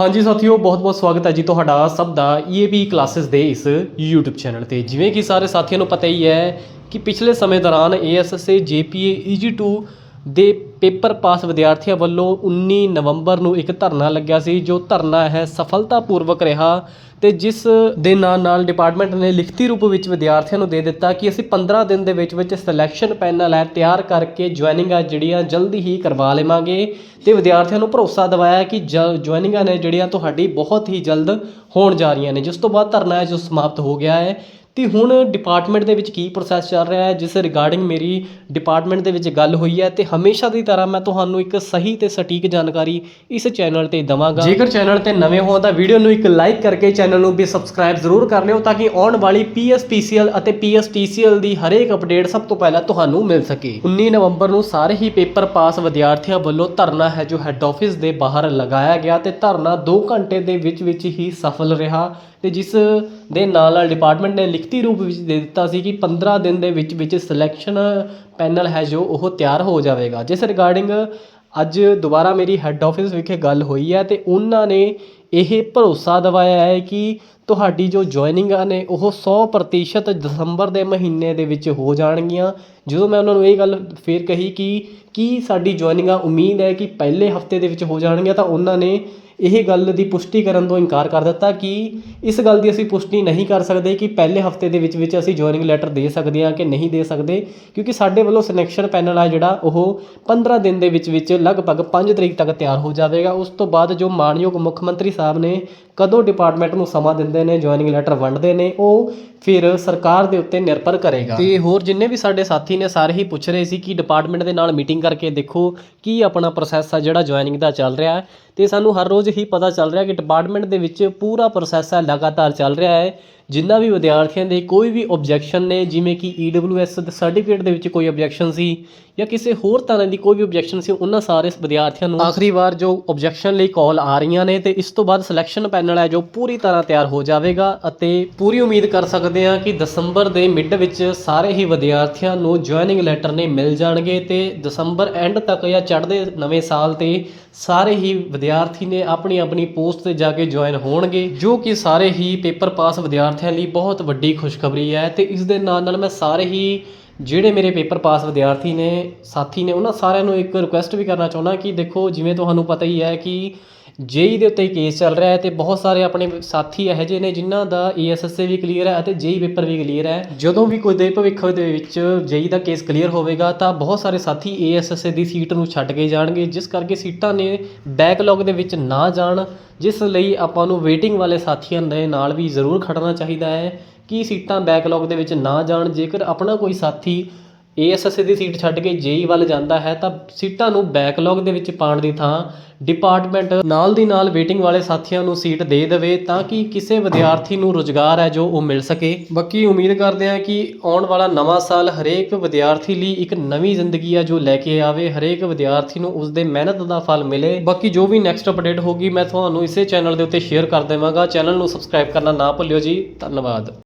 ਹਾਂਜੀ ਸਾਥੀਓ ਬਹੁਤ-ਬਹੁਤ ਸਵਾਗਤ ਹੈ ਜੀ ਤੁਹਾਡਾ ਸਭ ਦਾ EAP ਕਲਾਸਿਸ ਦੇ ਇਸ YouTube ਚੈਨਲ ਤੇ। ਜਿਵੇਂ ਕਿ ਸਾਰੇ ਸਾਥੀਆਂ ਨੂੰ ਪਤਾ ਹੀ ਹੈ ਕਿ ਪਿਛਲੇ ਸਮੇਂ ਦੌਰਾਨ ASSA JPA EG2 ਦੇ ਪੇਪਰ ਪਾਸ ਵਿਦਿਆਰਥੀਆਂ ਵੱਲੋਂ 19 ਨਵੰਬਰ ਨੂੰ ਇੱਕ ਧਰਨਾ ਲੱਗਿਆ ਸੀ, ਜੋ ਧਰਨਾ ਹੈ ਸਫਲਤਾਪੂਰਵਕ ਰਿਹਾ ਤੇ ਜਿਸ ਦੇ ਨਾਲ ਨਾਲ ਡਿਪਾਰਟਮੈਂਟ ਨੇ ਲਿਖਤੀ ਰੂਪ ਵਿੱਚ ਵਿਦਿਆਰਥੀਆਂ ਨੂੰ ਦੇ ਦਿੱਤਾ ਕਿ ਅਸੀਂ 15 ਦਿਨ ਦੇ ਵਿੱਚ ਵਿੱਚ ਸਿਲੈਕਸ਼ਨ ਪੈਨਲ ਹੈ ਤਿਆਰ ਕਰਕੇ ਜੁਆਇਨਿੰਗਾਂ ਜਿਹੜੀਆਂ ਜਲਦੀ ਹੀ ਕਰਵਾ ਲਵਾਂਗੇ ਤੇ ਵਿਦਿਆਰਥੀਆਂ ਨੂੰ ਭਰੋਸਾ ਦਿਵਾਇਆ ਕਿ ਜੁਆਇਨਿੰਗਾਂ ਨੇ ਜਿਹੜੀਆਂ ਤੁਹਾਡੀ ਬਹੁਤ ਹੀ ਜਲਦ ਹੋਣ ਜਾ ਰਹੀਆਂ ਨੇ। ਜਿਸ ਤੋਂ ਬਾਅਦ ਧਰਨਾ ਹੈ ਜੋ ਸਮਾਪਤ ਹੋ ਗਿਆ ਹੈ। ਅਤੇ ਹੁਣ ਡਿਪਾਰਟਮੈਂਟ ਦੇ ਵਿੱਚ ਕੀ ਪ੍ਰੋਸੈਸ ਚੱਲ ਰਿਹਾ ਹੈ, ਜਿਸ ਰਿਗਾਰਡਿੰਗ ਮੇਰੀ ਡਿਪਾਰਟਮੈਂਟ ਦੇ ਵਿੱਚ ਗੱਲ ਹੋਈ ਹੈ ਅਤੇ ਹਮੇਸ਼ਾ ਦੀ ਤਰ੍ਹਾਂ ਮੈਂ ਤੁਹਾਨੂੰ ਇੱਕ ਸਹੀ ਅਤੇ ਸਟੀਕ ਜਾਣਕਾਰੀ ਇਸ ਚੈਨਲ ਤੇ ਦਵਾਂਗਾ। ਜੇਕਰ ਚੈਨਲ ਤੇ ਨਵੇਂ ਹੋ ਤਾਂ ਵੀਡੀਓ ਨੂੰ ਇੱਕ ਲਾਈਕ ਕਰਕੇ ਚੈਨਲ ਨੂੰ ਵੀ ਸਬਸਕ੍ਰਾਈਬ ਜ਼ਰੂਰ ਕਰ ਲਿਓ ਤਾਂ ਕਿ ਆਉਣ ਵਾਲੀ PSPCL ਅਤੇ PSTCL ਦੀ ਹਰੇਕ ਅਪਡੇਟ ਸਭ ਤੋਂ ਪਹਿਲਾਂ ਤੁਹਾਨੂੰ ਮਿਲ ਸਕੇ। 19 ਨਵੰਬਰ ਨੂੰ ਸਾਰੇ ਹੀ ਪੇਪਰ ਪਾਸ ਵਿਦਿਆਰਥੀਆਂ ਵੱਲੋਂ ਧਰਨਾ ਹੈ ਜੋ ਹੈੱਡ ਆਫਿਸ ਦੇ ਬਾਹਰ ਲਗਾਇਆ ਗਿਆ ਤੇ ਧਰਨਾ 2 ਘੰਟੇ ਦੇ ਵਿੱਚ ਵਿੱਚ ਹੀ ਸਫਲ ਰਿਹਾ ਤੇ ਜਿਸ ਦੇ ਨਾਲ ਨਾਲ ਡਿਪਾਰਟਮੈਂਟ ਨੇ ਲਿਖਤੀ ਰੂਪ ਵਿੱਚ ਦੇ ਦਿੱਤਾ ਸੀ ਕਿ 15 ਦਿਨ ਦੇ ਵਿੱਚ ਵਿੱਚ ਸਿਲੈਕਸ਼ਨ ਪੈਨਲ ਹੈ ਜੋ ਉਹ ਤਿਆਰ ਹੋ ਜਾਵੇਗਾ। ਜਿਸ ਰਿਗਾਰਡਿੰਗ ਅੱਜ ਦੁਬਾਰਾ ਮੇਰੀ ਹੈੱਡ ਆਫਿਸ ਵਿਖੇ ਗੱਲ ਹੋਈ ਹੈ ਅਤੇ ਉਹਨਾਂ ਨੇ ਇਹ ਭਰੋਸਾ ਦਿਵਾਇਆ ਹੈ ਕਿ ਤੁਹਾਡੀ ਜੋ ਜੁਆਇਨਿੰਗਾਂ ਨੇ, ਉਹ 100% ਦਸੰਬਰ ਦੇ ਮਹੀਨੇ ਦੇ ਵਿੱਚ ਹੋ ਜਾਣਗੀਆਂ। ਜਦੋਂ ਮੈਂ ਉਹਨਾਂ ਨੂੰ ਇਹ ਗੱਲ ਫਿਰ ਕਹੀ ਕਿ ਕੀ ਸਾਡੀ ਜੁਆਇਨਿੰਗਾਂ ਉਮੀਦ ਹੈ ਕਿ ਪਹਿਲੇ ਹਫ਼ਤੇ ਦੇ ਵਿੱਚ ਹੋ ਜਾਣਗੀਆਂ, ਤਾਂ ਉਹਨਾਂ ਨੇ ਇਹ ਗੱਲ ਦੀ ਪੁਸ਼ਟੀ ਕਰਨ ਤੋਂ ਇਨਕਾਰ ਕਰ ਦਿੱਤਾ ਕਿ ਇਸ ਗੱਲ ਦੀ ਅਸੀਂ ਪੁਸ਼ਟੀ ਨਹੀਂ ਕਰ ਸਕਦੇ ਕਿ ਪਹਿਲੇ ਹਫ਼ਤੇ ਦੇ ਵਿੱਚ ਵਿੱਚ ਅਸੀਂ ਜੁਆਇਨਿੰਗ ਲੈਟਰ ਦੇ ਸਕਦੇ ਹਾਂ ਕਿ ਨਹੀਂ ਦੇ ਸਕਦੇ, ਕਿਉਂਕਿ ਸਾਡੇ ਵੱਲੋਂ ਸਿਲੈਕਸ਼ਨ ਪੈਨਲ ਆ ਜਿਹੜਾ, ਉਹ 15 ਦਿਨ ਦੇ ਵਿੱਚ ਵਿੱਚ ਲਗਭਗ 5 ਤਰੀਕ ਤੱਕ ਤਿਆਰ ਹੋ ਜਾਵੇਗਾ। ਉਸ ਤੋਂ ਬਾਅਦ ਜੋ ਮਾਨਯੋਗ ਮੁੱਖ ਮੰਤਰੀ ਸਾਹਿਬ ਨੇ ਕਦੋਂ ਡਿਪਾਰਟਮੈਂਟ ਨੂੰ ਸਮਾਂ ਦਿੰਦੇ ਨੇ ਜੁਆਇਨਿੰਗ ਲੈਟਰ ਵੰਡਦੇ ਨੇ, ਉਹ ਫਿਰ ਸਰਕਾਰ ਦੇ ਉੱਤੇ ਨਿਰਭਰ ਕਰੇਗਾ। ਤੇ ਹੋਰ ਜਿੰਨੇ ਵੀ ਸਾਡੇ ਸਾਥੀ ਨੇ, ਸਾਰੇ ਹੀ ਪੁੱਛ ਰਹੇ ਸੀ ਕਿ ਡਿਪਾਰਟਮੈਂਟ ਦੇ ਨਾਲ ਮੀਟਿੰਗ ਕਰਕੇ ਦੇਖੋ ਕੀ ਆਪਣਾ ਪ੍ਰੋਸੈਸ ਆ ਜਿਹੜਾ ਜੁਆਇਨਿੰਗ ਦਾ ਚੱਲ ਰਿਹਾ। ਹੈ ਤੇ ਸਾਨੂੰ ਹਰ ਰੋਜ਼ ਹੀ ਪਤਾ ਚੱਲ ਰਿਹਾ ਕਿ ਡਿਪਾਰਟਮੈਂਟ ਦੇ ਵਿੱਚ ਪੂਰਾ ਪ੍ਰੋਸੈਸ ਹੈ, ਲਗਾਤਾਰ ਚੱਲ ਰਿਹਾ ਹੈ। ਜਿੰਨਾ ਵੀ ਵਿਦਿਆਰਥੀਆਂ ਦੇ ਕੋਈ ਵੀ ਆਬਜੈਕਸ਼ਨ ਨੇ, ਜਿਵੇਂ ਕਿ EWS ਦੇ ਸਰਟੀਫਿਕੇਟ ਦੇ ਵਿੱਚ ਕੋਈ ਆਬਜੈਕਸ਼ਨ ਸੀ ਜਾਂ ਕਿਸੇ ਹੋਰ ਤਰ੍ਹਾਂ ਦੀ ਕੋਈ ਵੀ ਆਬਜੈਕਸ਼ਨ ਸੀ, ਉਹਨਾਂ ਸਾਰੇ ਵਿਦਿਆਰਥੀਆਂ ਨੂੰ ਆਖਰੀ ਵਾਰ ਜੋ ਆਬਜੈਕਸ਼ਨ ਲਈ ਕਾਲ ਆ ਰਹੀਆਂ ਨੇ ਤੇ ਇਸ ਤੋਂ ਬਾਅਦ ਸਿਲੈਕਸ਼ਨ ਪੈਨਲ ਹੈ ਜੋ ਪੂਰੀ ਤਰ੍ਹਾਂ ਤਿਆਰ ਹੋ ਜਾਵੇਗਾ ਅਤੇ ਪੂਰੀ ਉਮੀਦ ਕਰ ਸਕਦੇ ਹਾਂ ਕਿ ਦਸੰਬਰ ਦੇ ਮਿਡ ਵਿੱਚ ਸਾਰੇ ਹੀ ਵਿਦਿਆਰਥੀਆਂ ਨੂੰ ਜੁਆਇਨਿੰਗ ਲੈਟਰ ਨੇ ਮਿਲ ਜਾਣਗੇ ਤੇ ਦਸੰਬਰ ਐਂਡ ਤੱਕ ਜਾਂ ਚੜ੍ਹਦੇ ਨਵੇਂ ਸਾਲ ਤੇ ਸਾਰੇ ਹੀ ਵਿਦਿਆਰਥੀ ਨੇ ਆਪਣੀ ਆਪਣੀ ਪੋਸਟ ਤੇ ਜਾ ਕੇ ਜੁਆਇਨ ਹੋਣਗੇ, ਜੋ ਕਿ ਸਾਰੇ ਹੀ ਪੇਪਰ ਪਾਸ ਵਿਦਿਆਰਥੀਆਂ ਲਈ ਬਹੁਤ ਵੱਡੀ ਖੁਸ਼ਖਬਰੀ ਹੈ ਤੇ ਇਸ ਦੇ ਨਾਲ ਨਾਲ ਮੈਂ ਸਾਰੇ ਹੀ ਜਿਹੜੇ ਮੇਰੇ ਪੇਪਰ ਪਾਸ ਵਿਦਿਆਰਥੀ ਨੇ, ਸਾਥੀ ਨੇ, ਉਹਨਾਂ ਸਾਰਿਆਂ ਨੂੰ ਇੱਕ ਰਿਕੁਐਸਟ ਵੀ ਕਰਨਾ ਚਾਹੁੰਦਾ ਕਿ ਦੇਖੋ, ਜਿਵੇਂ ਤੁਹਾਨੂੰ ਪਤਾ ਹੀ ਹੈ ਕਿ ਜੇਈ ਦੇ ਉੱਤੇ ਕੇਸ ਚੱਲ ਰਿਹਾ ਹੈ ਤੇ ਬਹੁਤ ਸਾਰੇ ਆਪਣੇ ਸਾਥੀ ਇਹੋ ਜਿਹੇ ਨੇ ਜਿਨ੍ਹਾਂ ਦਾ ਏਐਸਐਸਏ ਵੀ ਕਲੀਅਰ ਹੈ ਅਤੇ ਜੇਈ ਪੇਪਰ ਵੀ ਕਲੀਅਰ ਹੈ। ਜਦੋਂ ਵੀ ਕੋਈ ਦੇ ਭਵਿੱਖ ਦੇ ਵਿੱਚ ਜੇਈ ਦਾ ਕੇਸ ਕਲੀਅਰ ਹੋਵੇਗਾ ਤਾਂ ਬਹੁਤ ਸਾਰੇ ਸਾਥੀ ਏਐਸਐਸਏ ਦੀ ਸੀਟ ਨੂੰ ਛੱਡ ਕੇ ਜਾਣਗੇ, ਜਿਸ ਕਰਕੇ ਸੀਟਾਂ ਨੇ ਬੈਕਲੌਗ ਦੇ ਵਿੱਚ ਨਾ ਜਾਣ, ਜਿਸ ਲਈ ਆਪਾਂ ਨੂੰ ਵੇਟਿੰਗ ਵਾਲੇ ਸਾਥੀਆਂ ਦੇ ਨਾਲ ਵੀ ਜ਼ਰੂਰ ਖੜਨਾ ਚਾਹੀਦਾ ਹੈ ਕਿ ਸੀਟਾਂ ਬੈਕਲੌਗ ਦੇ ਵਿੱਚ ਨਾ ਜਾਣ। ਜੇਕਰ ਆਪਣਾ ਕੋਈ ਸਾਥੀ ਏਐਸਐਸਏ ਦੀ ਸੀਟ ਛੱਡ ਕੇ ਜੇਈ ਵੱਲ ਜਾਂਦਾ ਹੈ, ਤਾਂ ਸੀਟਾਂ ਨੂੰ ਬੈਕਲੌਗ ਦੇ ਵਿੱਚ ਪਾਉਣ ਦੀ ਥਾਂ ਡਿਪਾਰਟਮੈਂਟ ਨਾਲ ਦੀ ਨਾਲ ਵੇਟਿੰਗ ਵਾਲੇ ਸਾਥੀਆਂ ਨੂੰ ਸੀਟ ਦੇ ਦੇਵੇ ਤਾਂ ਕਿ ਕਿਸੇ ਵਿਦਿਆਰਥੀ ਨੂੰ ਰੁਜ਼ਗਾਰ ਹੈ ਜੋ ਉਹ ਮਿਲ ਸਕੇ। ਬਾਕੀ ਉਮੀਦ ਕਰਦੇ ਹਾਂ ਕਿ ਆਉਣ ਵਾਲਾ ਨਵਾਂ ਸਾਲ ਹਰੇਕ ਵਿਦਿਆਰਥੀ ਲਈ ਇੱਕ ਨਵੀਂ ਜ਼ਿੰਦਗੀ ਹੈ ਜੋ ਲੈ ਕੇ ਆਵੇ, ਹਰੇਕ ਵਿਦਿਆਰਥੀ ਨੂੰ ਉਸ ਦੇ ਮਿਹਨਤ ਦਾ ਫਲ ਮਿਲੇ। ਬਾਕੀ ਜੋ ਵੀ ਨੈਕਸਟ ਅਪਡੇਟ ਹੋਗੀ ਮੈਂ ਤੁਹਾਨੂੰ ਇਸੇ ਚੈਨਲ ਦੇ ਉੱਤੇ ਸ਼ੇਅਰ ਕਰ ਦੇਵਾਂਗਾ। ਚੈਨਲ ਨੂੰ ਸਬਸਕ੍ਰਾਈਬ ਕਰਨਾ ਨਾ ਭੁੱਲਿਓ ਜੀ। ਧੰਨਵਾਦ।